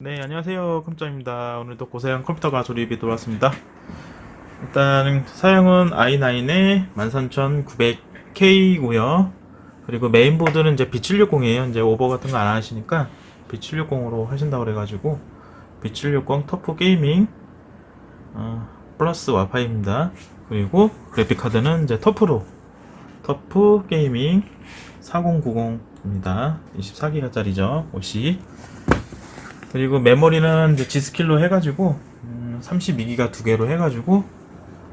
네, 안녕하세요. 컴퓨터입니다. 오늘도 고사양 컴퓨터가 조립이 들어왔습니다. 일단 사양은 i9의 13900K고요. 그리고 메인보드는 이제 B760이에요. 이제 오버 같은 거 안 하시니까 B760으로 하신다고 그래가지고 B760 터프 게이밍 어, 플러스 와파이입니다. 그리고 그래픽 카드는 이제 터프로 터프 게이밍 4090입니다. 24기가짜리죠. 옷이. 그리고 메모리는 이제 G스킬로 해가지고 음, 32기가 두 개로 해가지고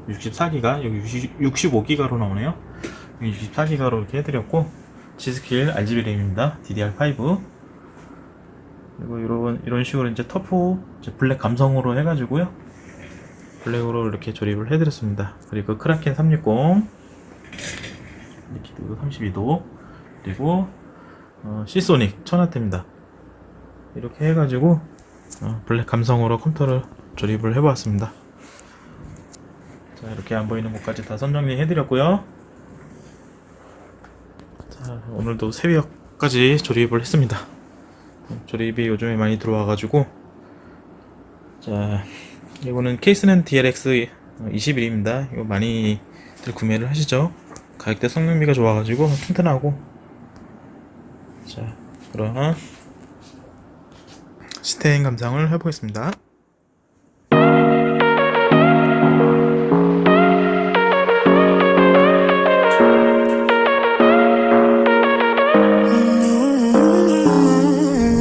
64기가 여기 65기가로 나오네요. 64기가로 이렇게 해드렸고 G스킬 RGB 램입니다. DDR5 그리고 이런 이런 식으로 이제 터프 이제 블랙 감성으로 해가지고요. 블랙으로 이렇게 조립을 해드렸습니다. 그리고 크라켄 360 리퀴드 32도 그리고 어, 시소닉 천하태입니다. 이렇게 해가지고 어, 블랙 감성으로 컴퓨터를 조립을 해보았습니다. 자 이렇게 안 보이는 곳까지 다 선정리 해드렸고요. 자 오늘도 새벽까지 조립을 했습니다. 조립이 요즘에 많이 들어와가지고 자 이거는 케이스는 DLX 21입니다. 이거 많이들 구매를 하시죠. 가격대 성능비가 좋아가지고 튼튼하고 자 그럼 시테인 감상을 해보겠습니다.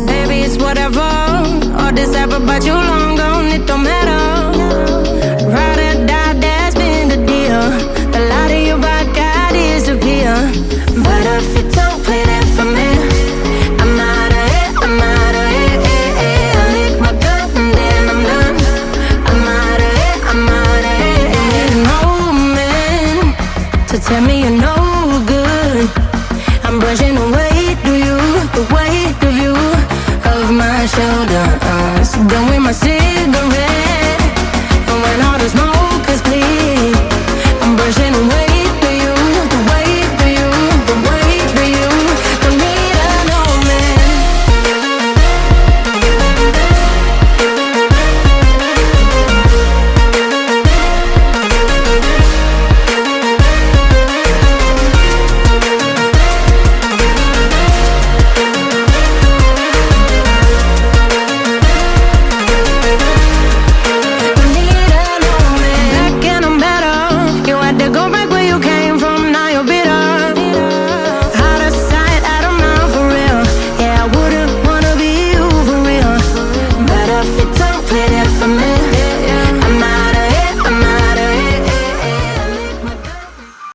Baby, it's whatever. This ever about you tell me you're no good. I'm brushing away to you, the weight of you of my shoulders. Done with my cigarette.